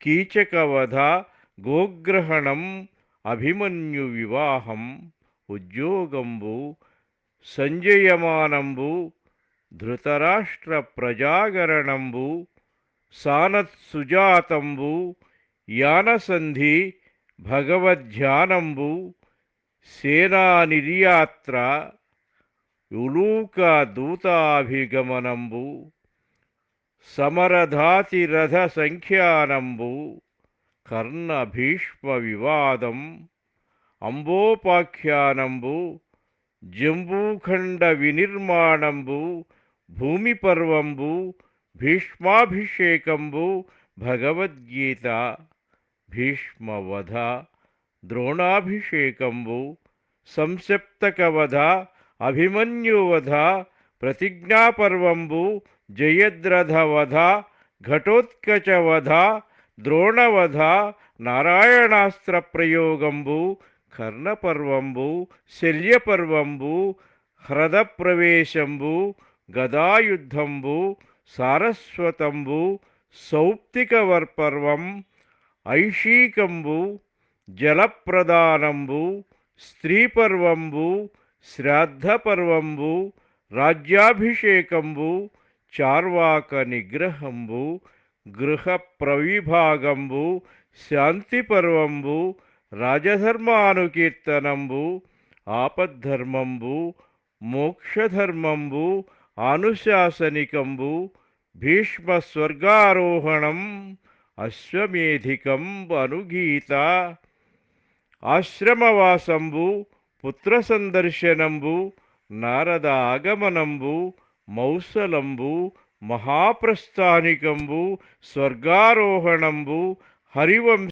కీచకవధ గోగ్రహణం అభిమన్యు వివాహం ఉద్యోగంబు సంజయమానంబు ధృతరాష్ట్ర ప్రజాగరణంబు సానత్సుజాతంబు యానసంధి భగవద్ధ్యానంబు సేనానిర్యాత్ర ఉలూక దూతాభిగమనంబు సమరధాతిరథ సంఖ్యానంబు కర్ణ భీష్మ వివాదం అంబోపాఖ్యానంబు జంబూఖండ వినిర్మాణంబు భూమి పర్వంబు భీష్మాభిషేకంబు భగవద్గీత భీష్మవధ ద్రోణాభిషేకంబు సంసప్తకవధ అభిమన్యువధ प्रतिज्ञापर्वंबु जयद्रथ वध द्रोणवध नारायणास्त्र प्रयोगंबु कर्णपर्वंबु शल्यपर्वंबु ह्रद प्रवेशंबु गदायुद्धंबु सारस्वतंबु सौप्तिकवर्पर्वं ऐशीकंबु जलप्रदानंबु स्त्रीपर्वंबु श्राद्धपर्वंबु రాజ్యాభిషేకంబు చార్వాక నిగ్రహంబు గృహ ప్రవిభాగంబు శాంతిపర్వంబు రాజధర్మానుకీర్తనంబు ఆపద్ధర్మంబు మోక్షధర్మంబు ఆనుశాసనికంబు భీష్మ స్వర్గారోహణం అశ్వమేధికం అనుగీత ఆశ్రమవాసంబు పుత్రసందర్శనంబు నారద ఆగమనంబు మౌసలంబు మహాప్రస్థానికంబు స్వర్గారోహణంబు హరివంశ